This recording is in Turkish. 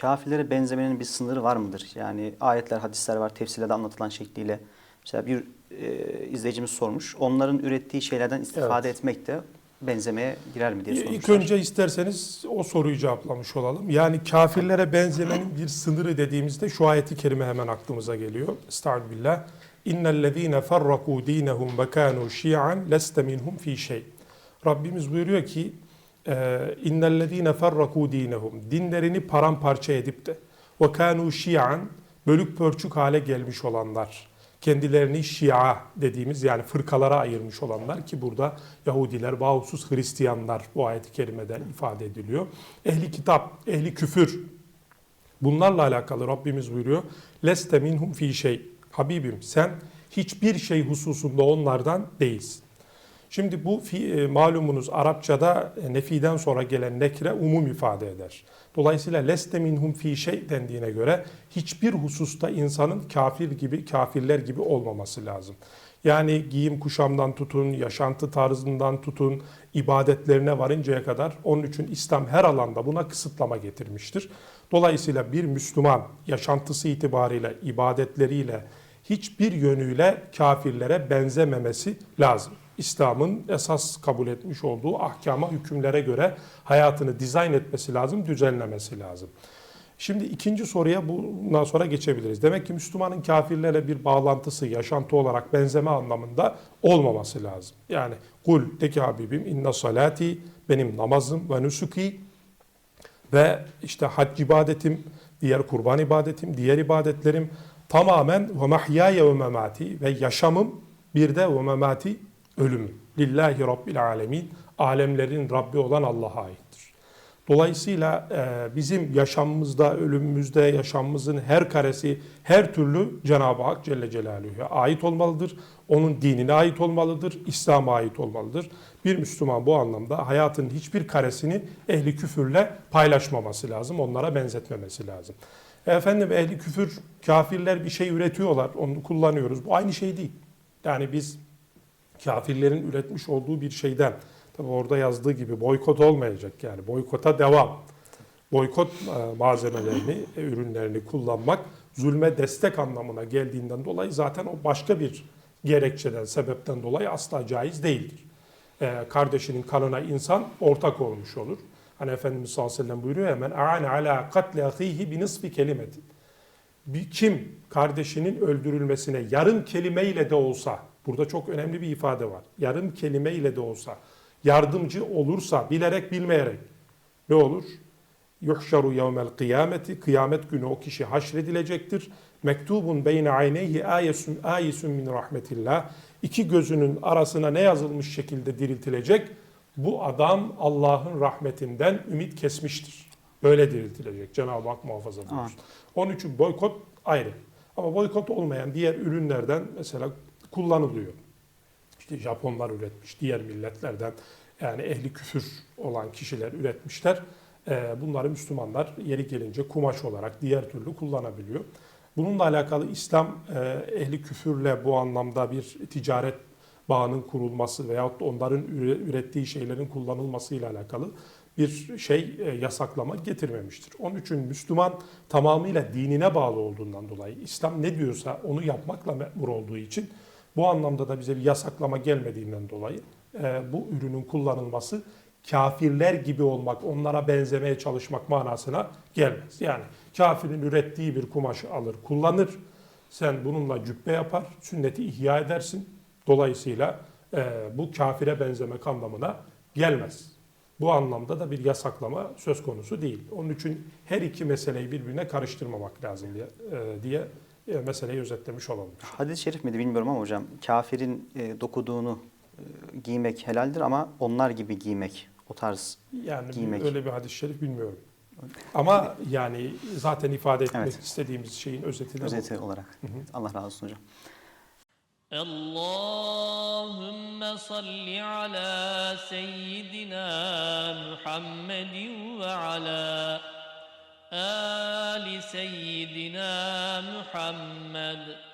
kafirlere benzemenin bir sınırı var mıdır? Yani ayetler, hadisler var tefsirde anlatılan şekliyle. Mesela bir e, izleyicimiz sormuş. Onların ürettiği şeylerden istifade etmek de benzemeye girer mi diye İlk sormuşlar. önce isterseniz o soruyu cevaplamış olalım. Yani kafirlere benzemenin bir sınırı dediğimizde şu ayeti kerime hemen aklımıza geliyor. Estağfirullah. İnnellezîne ferrakû dînehum ve kânû şi'an leste minhum fî şey. Rabbimiz buyuruyor ki innellezîne ferrakû dînehum dinlerini paramparça edip de ve kânû şi'an bölük pörçük hale gelmiş olanlar kendilerini Şia dediğimiz yani fırkalara ayırmış olanlar ki burada Yahudiler, bağımsız Hristiyanlar bu ayet-i kerimede ifade ediliyor. Ehli kitap, ehli küfür bunlarla alakalı Rabbimiz buyuruyor. Leste minhum fi şey. Habibim sen hiçbir şey hususunda onlardan değilsin. Şimdi bu e, malumunuz Arapçada e, nefiden sonra gelen nekre umum ifade eder. Dolayısıyla leste minhum fi şey dendiğine göre hiçbir hususta insanın kafir gibi, kafirler gibi olmaması lazım. Yani giyim kuşamdan tutun, yaşantı tarzından tutun, ibadetlerine varıncaya kadar onun için İslam her alanda buna kısıtlama getirmiştir. Dolayısıyla bir Müslüman yaşantısı itibariyle, ibadetleriyle, hiçbir yönüyle kafirlere benzememesi lazım. İslam'ın esas kabul etmiş olduğu ahkama, hükümlere göre hayatını dizayn etmesi lazım, düzenlemesi lazım. Şimdi ikinci soruya bundan sonra geçebiliriz. Demek ki Müslümanın kafirlerle bir bağlantısı, yaşantı olarak benzeme anlamında olmaması lazım. Yani kul de ki Habibim inna salati benim namazım ve nusuki ve işte hac ibadetim, diğer kurban ibadetim, diğer ibadetlerim tamamen ve mahyaya ve memati ve yaşamım bir de ve memati ölümüm. Lillahi Rabbil alemin. Alemlerin Rabbi olan Allah'a aittir. Dolayısıyla e, bizim yaşamımızda, ölümümüzde, yaşamımızın her karesi, her türlü Cenab-ı Hak Celle Celaluhu'ya ait olmalıdır. Onun dinine ait olmalıdır, İslam'a ait olmalıdır. Bir Müslüman bu anlamda hayatın hiçbir karesini ehli küfürle paylaşmaması lazım, onlara benzetmemesi lazım. Efendim ehli küfür, kafirler bir şey üretiyorlar, onu kullanıyoruz. Bu aynı şey değil. Yani biz kafirlerin üretmiş olduğu bir şeyden, tabi orada yazdığı gibi boykot olmayacak yani boykota devam. Boykot e, malzemelerini, e, ürünlerini kullanmak zulme destek anlamına geldiğinden dolayı zaten o başka bir gerekçeden, sebepten dolayı asla caiz değildir. E, Kardeşinin kanına insan ortak olmuş olur. Hani Efendimiz sallallahu aleyhi ve sellem buyuruyor hemen a'ane ala katle ahihi bi nisfi kelimetin. Bir kim kardeşinin öldürülmesine yarım kelimeyle de olsa, burada çok önemli bir ifade var. Yarım kelimeyle de olsa yardımcı olursa bilerek bilmeyerek ne olur? Yuhşaru yevmel kıyameti kıyamet günü o kişi haşredilecektir. Mektubun beyne ayneyhi ayesun ayesun min rahmetillah. İki gözünün arasına ne yazılmış şekilde diriltilecek? Bu adam Allah'ın rahmetinden ümit kesmiştir. Böyle diriltilecek. Cenab-ı Hak muhafaza buyursun. Onun için boykot ayrı. Ama boykot olmayan diğer ürünlerden mesela kullanılıyor. İşte Japonlar üretmiş, diğer milletlerden yani ehli küfür olan kişiler üretmişler. Ee, Bunları Müslümanlar yeri gelince kumaş olarak diğer türlü kullanabiliyor. Bununla alakalı İslam e, ehli küfürle bu anlamda bir ticaret bağının kurulması veyahut da onların üre- ürettiği şeylerin kullanılmasıyla alakalı bir şey e, yasaklama getirmemiştir. Onun için Müslüman tamamıyla dinine bağlı olduğundan dolayı İslam ne diyorsa onu yapmakla memur olduğu için bu anlamda da bize bir yasaklama gelmediğinden dolayı e, bu ürünün kullanılması kafirler gibi olmak, onlara benzemeye çalışmak manasına gelmez. Yani kafirin ürettiği bir kumaşı alır, kullanır. Sen bununla cübbe yapar, sünneti ihya edersin. Dolayısıyla e, bu kafire benzemek anlamına gelmez. Bu anlamda da bir yasaklama söz konusu değil. Onun için her iki meseleyi birbirine karıştırmamak lazım diye, e, diye e, meseleyi özetlemiş olalım. Hadis-i şerif miydi bilmiyorum ama hocam kafirin e, dokuduğunu e, giymek helaldir ama onlar gibi giymek o tarz yani giymek. öyle bir hadis-i şerif bilmiyorum. Ama yani zaten ifade etmek evet. istediğimiz şeyin özeti de Özeti bu. olarak. Hı hı. Allah razı olsun hocam. Allahümme salli ala seyyidina Muhammedin ve ala آل سيدنا محمد.